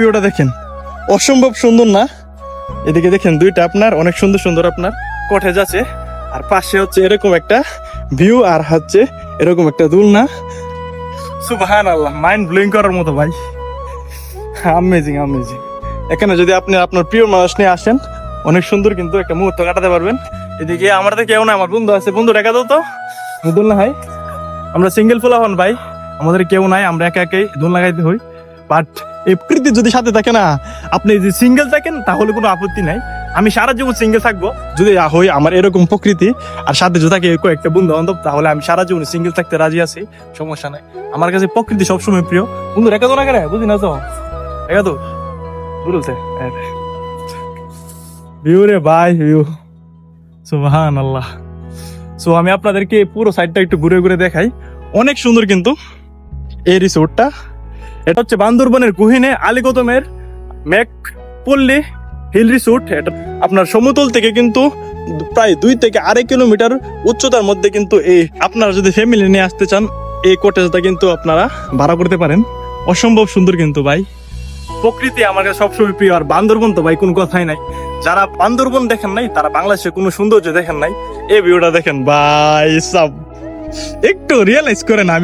ভিউটা দেখেন। অসম্ভব সুন্দর না? এদিকে দেখেন দুইটা আপনার, অনেক সুন্দর সুন্দর আপনার কটেজ আছে। আর পাশে হচ্ছে এরকম একটা ভিউ আর হচ্ছে এরকম একটা দুলনা। সুবাহান আল্লাহ মাইন্ড ব্লোয়িং করার মতো ভাই। আমেজিং আমেজিং এখানে যদি আপনি আপনার প্রিয় মানুষ নিয়ে আসেন, অনেক সুন্দর কিন্তু একটা মুহূর্ত কাটাতে পারবেন। এদিকে আমার তো কেউ না, আমার বন্ধু আছে। বন্ধু, রেখা দাও তো। দোলনা ভাই আমরা সিঙ্গেল ফুলা হন ভাই। আমাদের কেউ নাই, আমরা একা একাই দোলনা গাইতে হই। বাট এই প্রকৃতি যদি সাথে থাকে না, আপনি যদি সিঙ্গেল থাকেন, তাহলে কোনো আপত্তি নাই। আমি সারা জীবন সিঙ্গেল থাকব। যদি হই আমার এরকম প্রকৃতি, আর সাথে যদি থাকে কয়েকটা বন্ধু বান্ধব তাহলে আমি সারা জীবন সিঙ্গেল থাকতে রাজি আছি। সমস্যা নাই। আমার কাছে প্রকৃতি সবসময় প্রিয়। বন্ধু, রেখা তো না কেন? বুঝি না তো? রেখা তো ভিউ রে ভাই, ভিউ। সুবহান আল্লাহ সো, আমি আপনাদেরকে পুরো সাইডটা একটু ঘুরে ঘুরে দেখাই। অনেক সুন্দর কিন্তু এই রিসোর্টটা এটা হচ্ছে বান্দরবনের গুহিনে আলিগতমের ম্যাক পল্লী হিল রিসোর্ট। এটা আপনার সমতল থেকে কিন্তু প্রায় দুই থেকে আড়াই কিলোমিটার উচ্চতার মধ্যে কিন্তু এই আপনারা যদি ফ্যামিলি নিয়ে আসতে চান, এই কটেজটা কিন্তু আপনারা ভাড়া করতে পারেন। অসম্ভব সুন্দর কিন্তু ভাই। প্রকৃতি আমার কাছে সবসময় প্রিয়, আর বান্দরবন তো ভাই কোনো কথাই নাই। যারা বান্দরবন দেখেন নাই, তারা বাংলাদেশে কোনো সৌন্দর্য দেখেন নাই। এই ভিউটা দেখেন ভাই, সব। একটু রিয়েলাইজ করেন আমি।